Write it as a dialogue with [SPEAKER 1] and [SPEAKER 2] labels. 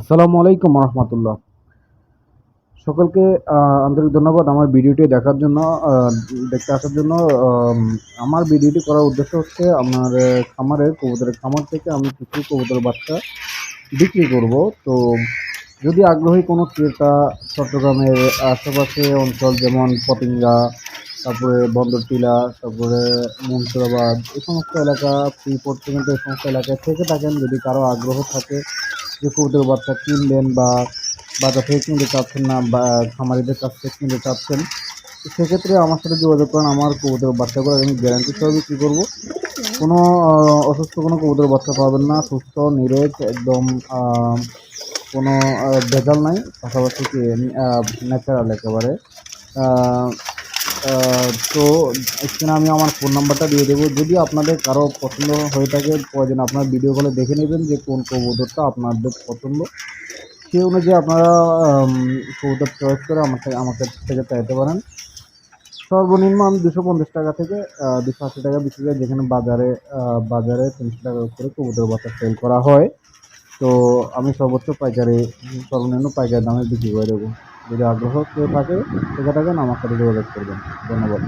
[SPEAKER 1] আসসালামু আলাইকুম রহমতুল্লাহ। সকলকে আন্তরিক ধন্যবাদ আমার ভিডিওটি দেখার জন্য দেখতে আসার জন্য। আম, আমার ভিডিওটি করার উদ্দেশ্য হচ্ছে আমার খামারের কবুতরের খামার থেকে আমি কিছু কবুতর বাচ্চা বিক্রি করব। তো যদি আগ্রহী কোনো ক্রেতা চট্টগ্রামের আশেপাশে অঞ্চল যেমন পতিঙ্গা তারপরে বন্দরটিলা তারপরে মুন্সিরাবাদ এই সমস্ত এলাকা ফ্রি পর্যন্ত এই সমস্ত এলাকায় থেকে থাকেন যদি কারও আগ্রহ থাকে যে কবুতর বাচ্চা কিনলেন বা বাজার থেকে কিনতে চাচ্ছেন না বা খামারিদের কাছ থেকে কিনতে চাচ্ছেন, সেক্ষেত্রে আমার সাথে যোগাযোগ করেন, আমার কবুতর বাচ্চাগুলো আমি গ্যারান্টি সহ বিক্রি করব। কোনো অসুস্থ কোনো কবুতর বাচ্চা পাবেন না, সুস্থ নিরেট একদম কোনো ভেজাল নাই, পাশাপাশি কি ন্যাচারাল একেবারে। তো এখানে আমি আমার ফোন নাম্বারটা দিয়ে দেবো। যদি আপনাদের কারও পছন্দ হয়ে থাকে, প্রয়োজন আপনার ভিডিও কলে দেখে নেবেন যে কোন কবুতরটা আপনাদের পছন্দ। সেই অনুযায়ী আপনারা কবুতর চয়েস করে আমার থেকে আমার থেকে চাইতে পারেন। সর্বনিম্ন আমি দুশো পঞ্চাশ টাকা থেকে দুশো আশি টাকা বিক্রি করি যেখানে বাজারে বাজারে তিনশো টাকা করে কবুতর বাচ্চা সেল করা হয়। তো আমি সর্বোচ্চ পাইকারি, সর্বনিম্ন পাইকারি দামে বিক্রি করে দেবো। যদি আগ্রহ থাকে থেকে থাকেন আমার সাথে যোগাযোগ করবেন। ধন্যবাদ।